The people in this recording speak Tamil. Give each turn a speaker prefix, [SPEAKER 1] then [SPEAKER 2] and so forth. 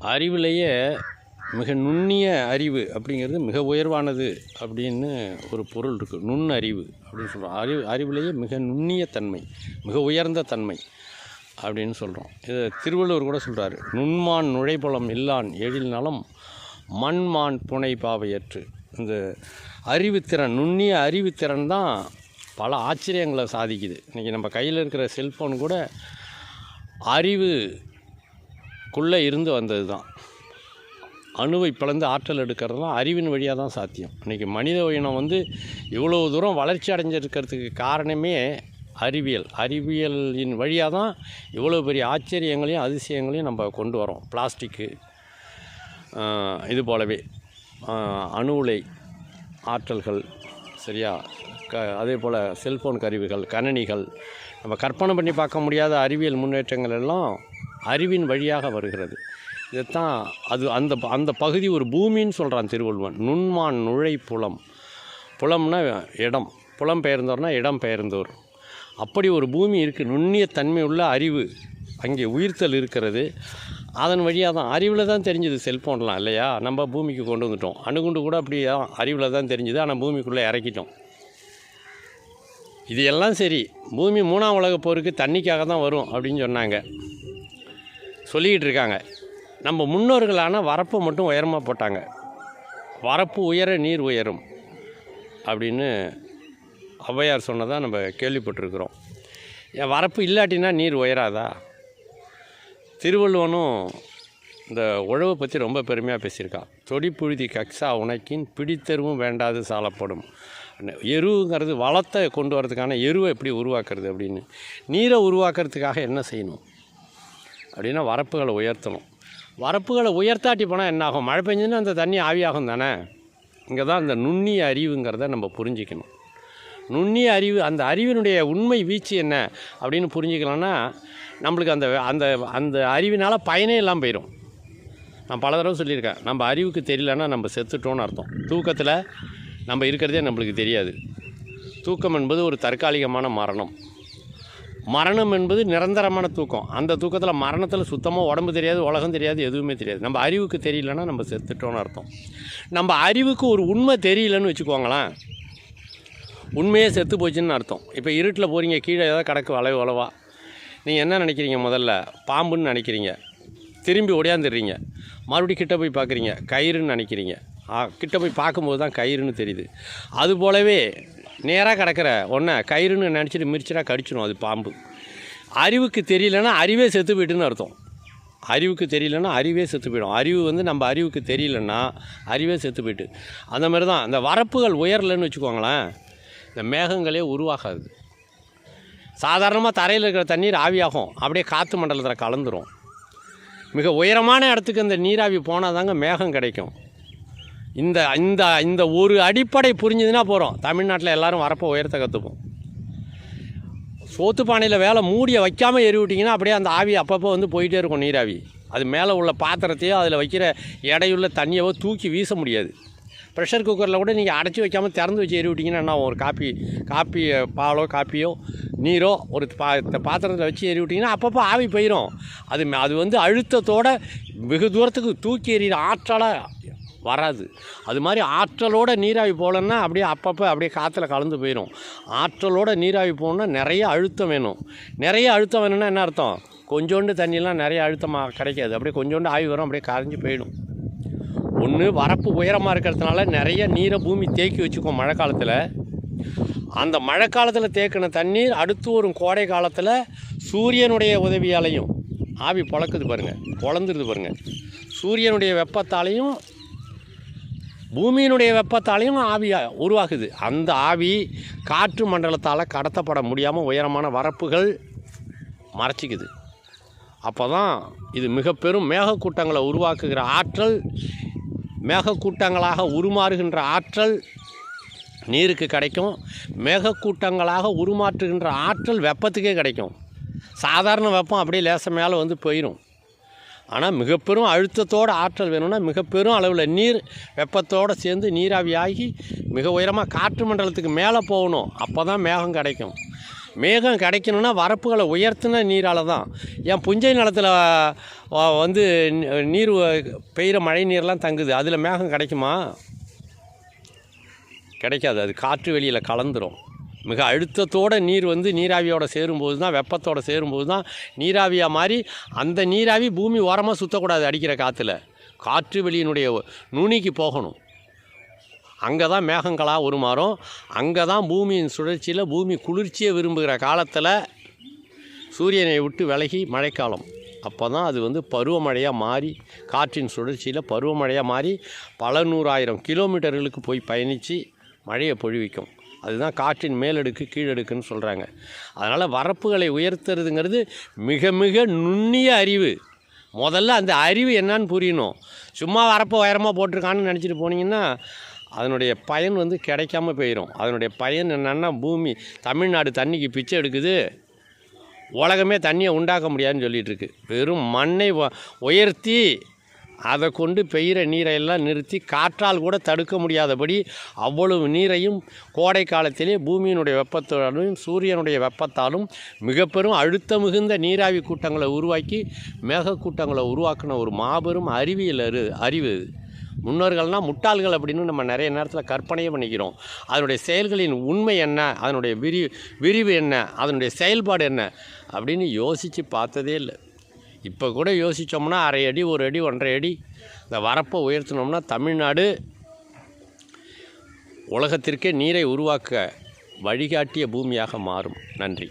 [SPEAKER 1] அறிவிலேயே மிக நுண்ணிய அறிவு அப்படிங்கிறது மிக உயர்வானது அப்படின்னு ஒரு பொருள் இருக்குது நுண் அறிவு அப்படின்னு சொல்கிறோம் அறிவு அறிவிலேயே மிக நுண்ணிய தன்மை மிக உயர்ந்த தன்மை அப்படின்னு சொல்கிறோம் இதை திருவள்ளுவர் கூட சொல்கிறாரு நுண்மான் நுழைபுலம் இல்லான் எழில் நலம் மண்மான் புனை பாவையற்று. இந்த அறிவுத்திறன் நுண்ணிய அறிவுத்திறன் தான் பல ஆச்சரியங்களை சாதிக்குது. இன்றைக்கி நம்ம கையில் இருக்கிற செல்ஃபோன் கூட அறிவு குள்ளே இருந்து வந்தது தான். அணுவை பிளந்து ஆற்றல் எடுக்கிறதுலாம் அறிவின் வழியாக தான் சாத்தியம். இன்றைக்கி மனித இனம் வந்து இவ்வளோ தூரம் வளர்ச்சி அடைஞ்சிருக்கிறதுக்கு காரணமே அறிவியல். அறிவியலின் வழியாக தான் இவ்வளோ பெரிய ஆச்சரியங்களையும் அதிசயங்களையும் நம்ம கொண்டு வரோம் பிளாஸ்டிக்கு இது போலவே அணு உலை ஆற்றல்கள் சரியா? க அதே போல் செல்ஃபோன் கருவிகள் கணனிகள். நம்ம கற்பனை பண்ணி பார்க்க முடியாத அறிவியல் முன்னேற்றங்கள் எல்லாம் அறிவின் வழியாக வருகிறது. இதைத்தான் அது அந்த அந்த பகுதி ஒரு பூமின்னு சொல்கிறான் திருவள்ளுவன். நுண்மான் நுழை புலம். புலம்னா இடம். புலம் பெயர்ந்தோர்னா இடம் பெயர்ந்தோர். அப்படி ஒரு பூமி இருக்குது நுண்ணிய தன்மை உள்ள அறிவு. அங்கே உயிர்த்தல் இருக்கிறது. அதன் வழியாக தான் அறிவில் தான் தெரிஞ்சுது செல்ஃபோன்லாம் இல்லையா? நம்ம பூமிக்கு கொண்டு வந்துட்டோம். அணுகுண்டு கூட அப்படி அறிவில் தான் தெரிஞ்சுது. ஆனால் பூமிக்குள்ளே இறக்கிட்டோம். இது எல்லாம் சரி. பூமி மூணாம் உலக போருக்கு தண்ணிக்காக தான் வரும் அப்படின்னு சொன்னாங்க. சொல்லிக்கிட்டு இருக்காங்க நம்ம முன்னோர்களான வரப்பு மட்டும் உயரமாக போட்டாங்க. வரப்பு உயர நீர் உயரும் அப்படின்னு ஔவையார் சொன்னதாக நம்ம கேள்விப்பட்டிருக்கிறோம். ஏன் வரப்பு இல்லாட்டினா நீர் உயராதா? திருவள்ளுவனும் இந்த உழவை பற்றி ரொம்ப பெருமையாக பேசியிருக்கான். தொடிப்புழுதி கக்ஸா உனக்கின் பிடித்தெருவும் வேண்டாது சாலப்படும். எருவுங்கிறது வளத்தை கொண்டு வரதுக்கான எருவை எப்படி உருவாக்குறது அப்படின்னு. நீரை உருவாக்குறதுக்காக என்ன செய்யணும்? அப்படின்னா வரப்புகளை உயர்த்தணும். வரப்புகளை உயர்த்தாட்டி போனால் என்ன ஆகும்? மழை பெஞ்சுன்னா அந்த தண்ணி ஆவியாகும் தானே? இங்கே தான் அந்த நுண்ணிய அறிவுங்கிறத நம்ம புரிஞ்சிக்கணும். நுண்ணிய அறிவு அந்த அறிவினுடைய உண்மை வீச்சு என்ன அப்படின்னு புரிஞ்சுக்கலாம்னா நம்மளுக்கு அந்த அந்த அந்த அறிவினால் பயனே இல்லாமல் போயிடும் நான் பல தடவை சொல்லியிருக்கேன் நம்ம அறிவுக்கு தெரியலன்னா நம்ம செத்துட்டோன்னு அர்த்தம். தூக்கத்தில் நம்ம இருக்கிறதே நம்மளுக்கு தெரியாது. தூக்கம் என்பது ஒரு தற்காலிகமான மரணம். மரணம் என்பது நிரந்தரமான தூக்கம். அந்த தூக்கத்தில் மரணத்தில் சுத்தமாக உடம்பு தெரியாது உலகம் தெரியாது எதுவுமே தெரியாது. நம்ம அறிவுக்கு தெரியலன்னா நம்ம செத்துட்டோன்னு அர்த்தம். நம்ம அறிவுக்கு ஒரு உண்மை தெரியலன்னு வச்சுக்கோங்களேன். உண்மையே செத்து போச்சுன்னு அர்த்தம். இப்போ இருட்டில் போகிறீங்க கீழே ஏதாவது கிடக்கு வளைவு வளவா. நீங்கள் என்ன நினைக்கிறீங்க முதல்ல? பாம்புன்னு நினைக்கிறீங்க. திரும்பி ஓடியாந்துடுறீங்க. மறுபடியும் கிட்ட போய் பார்க்குறீங்க கயிறுன்னு நினைக்கிறீங்க. கிட்ட போய் பார்க்கும்போது தான் கயிறுன்னு தெரியுது. அது போலவே நேராக கிடக்கிற. ஒன்றை கயிறுன்னு நினச்சிட்டு மிரிச்சினா கடிச்சிடும் அது பாம்பு. அறிவுக்கு தெரியலன்னா அறிவே செத்து போயிட்டுன்னு அர்த்தம். அறிவுக்கு தெரியலன்னா அறிவே செத்து போயிடும். அறிவு வந்து நம்ம அறிவுக்கு தெரியலன்னா அறிவே செத்து போயிட்டு. அந்த மாதிரி தான் இந்த வரப்புகள் உயரலைன்னு வச்சுக்கோங்களேன் இந்த மேகங்களே உருவாகாது. சாதாரணமாக தரையில் இருக்கிற தண்ணீர் ஆவியாகும். அப்படியே காற்று மண்டலத்தில் கலந்துரும். மிக உயரமான இடத்துக்கு இந்த நீராவி போனால் தாங்க மேகம் கிடைக்கும். இந்த இந்த இந்த ஒரு அடிப்படை புரிஞ்சுதுன்னா போகிறோம் தமிழ்நாட்டில் எல்லோரும் வரப்போ உயரத்தை கற்றுப்போம் சோத்து பானையில் வேலை மூடிய வைக்காமல் எறிவிட்டிங்கன்னா அப்படியே அந்த ஆவி அப்பப்போ வந்து போயிட்டே இருக்கும் நீராவி. அது மேலே உள்ள பாத்திரத்தையோ அதில் வைக்கிற எடையுள்ள தண்ணியவோ தூக்கி வீச முடியாது. ப்ரெஷர் குக்கரில் கூட நீங்கள் அடைச்சி வைக்காமல் திறந்து வச்சு எறிவிட்டிங்கன்னா என்ன ஒரு காப்பி காப்பி பாலோ காப்பியோ நீரோ ஒரு பா பாத்திரத்தில் வச்சு எறிவிட்டிங்கன்னா அப்பப்போ ஆவி போயிடும் அது அது வந்து அழுத்தத்தோட வெகு தூரத்துக்கு தூக்கி எறிகிற ஆற்றலாக வராது. அது மாதிரி ஆற்றலோட நீராவி போகலன்னா அப்படியே அப்பப்போ அப்படியே காற்றுல கலந்து போயிடும் ஆற்றலோட நீராவி போகணுன்னா நிறைய அழுத்தம் வேணும். நிறைய அழுத்தம் வேணும்னா என்ன அர்த்தம்? கொஞ்சோண்டு தண்ணியெலாம் நிறைய அழுத்தமாக கிடைக்காது. அப்படியே கொஞ்சோண்டு ஆவி வரும் அப்படியே கரைஞ்சி போயிடும். ஒன்று வரப்பு உயரமாக இருக்கிறதுனால நிறைய நீரை பூமி தேக்கி வச்சுக்கும் மழை காலத்தில். அந்த மழை காலத்தில் தேக்கின தண்ணீர் அடுத்து வரும் கோடை காலத்தில் சூரியனுடைய உதவியாலையும் ஆவி பொழக்குது பாருங்கள் பொழந்துருது பாருங்கள் சூரியனுடைய வெப்பத்தாலையும் பூமியினுடைய வெப்பத்தாலையும் ஆவியாக உருவாகுது. அந்த ஆவி காற்று மண்டலத்தால் கடத்தப்பட முடியாமல் உயரமான வரப்புகள் மறைச்சிக்குது. அப்போ தான் இது மிக பெரும் மேகக்கூட்டங்களை உருவாக்குகிற ஆற்றல் மேகக்கூட்டங்களாக உருமாறுகின்ற ஆற்றல் நீருக்கு கிடைக்கும். மேகக்கூட்டங்களாக உருமாற்றுகின்ற ஆற்றல் வெப்பத்துக்கே கிடைக்கும். சாதாரண வெப்பம் அப்படியே லேச மேலே வந்து போயிடும் ஆனால் மிகப்பெரும் அழுத்தத்தோடு அழுத்தத்தோட ஆற்றல் வேணும்னா மிகப்பெரும் அளவில் நீர் வெப்பத்தோடு சேர்ந்து நீராவியாகி மிக உயரமாக காற்று மண்டலத்துக்கு மேலே போகணும். அப்போ தான் மேகம் கிடைக்கும். மேகம் கிடைக்கணும்னா வரப்புகளை உயர்த்தின நீரால் தான். ஏன் புஞ்சை நிலத்தில் வந்து நீர் பெய்கிற மழை நீர்லாம் தங்குது. அதில் மேகம் கிடைக்குமா? கிடைக்காது. அது காற்று வெளியில் கலந்துரும். மிக அழுத்தத்தோடு நீர் வந்து நீராவியோட சேரும்போது தான் வெப்பத்தோடு சேரும்போது தான் நீராவியாக மாறி அந்த நீராவி பூமி ஓரமாக சுற்றக்கூடாது அடிக்கிற காற்றுல காற்று வெளியினுடைய நுனிக்கு போகணும். அங்கே தான் மேகங்களாக உருமாறும். அங்கே தான் பூமியின் சுழற்சியில் பூமி குளிர்ச்சியை விரும்புகிற காலத்தில் சூரியனை விட்டு விலகி மழைக்காலம். அப்போ தான் அது வந்து பருவமழையாக மாறி காற்றின் சுழற்சியில் பருவமழையாக மாறி பல நூறாயிரம் கிலோமீட்டர்களுக்கு போய் பயணித்து மழையை பொழிவிக்கும். அதுதான் காற்றின் மேலடுக்கு கீழடுக்குன்னு சொல்கிறாங்க அதனால் வரப்புகளை உயர்த்துறதுங்கிறது மிக மிக நுண்ணிய அறிவு. முதல்ல அந்த அறிவு என்னான்னு புரியணும். சும்மா வரப்பு உயரமாக போட்டிருக்கான்னு நினச்சிட்டு போனீங்கன்னா அதனுடைய பயன் வந்து கிடைக்காம போயிடும் அதனுடைய பயன் என்னென்னா பூமி தமிழ்நாடு தண்ணிக்கு பிச்சை எடுக்குது. உலகமே தண்ணியை உண்டாக்க முடியாதுன்னு சொல்லிகிட்டு இருக்கு. வெறும் மண்ணை வ- உயர்த்தி அதை கொண்டு பெய்கிற நீரை எல்லாம் நிறுத்தி காற்றால் கூட தடுக்க முடியாதபடி அவ்வளவு நீரையும் கோடை காலத்திலே பூமியினுடைய வெப்பத்தாலும் சூரியனுடைய வெப்பத்தாலும் மிக பெரும் அழுத்த மிகுந்த நீராவி கூட்டங்களை உருவாக்கி மேகக்கூட்டங்களை உருவாக்கின ஒரு மாபெரும் அறிவியல் அரு அறிவு. முன்னோர்கள்னால் முட்டாள்கள் அப்படின்னு நம்ம நிறைய நேரத்தில் கற்பனையே பண்ணிக்கிறோம். அதனுடைய செயல்களின் உண்மை என்ன? அதனுடைய விரி விரிவு என்ன? அதனுடைய செயல்பாடு என்ன? அப்படின்னு யோசித்து பார்த்ததே இல்லை. இப்போ கூட யோசித்தோம்னா அரை அடி ஒரு அடி ஒன்றரை அடி இந்த வரப்பை உயர்த்தினோம்னா தமிழ்நாடு உலகத்திற்கே நீரை உருவாக்க வழிகாட்டிய பூமியாக மாறும். நன்றி.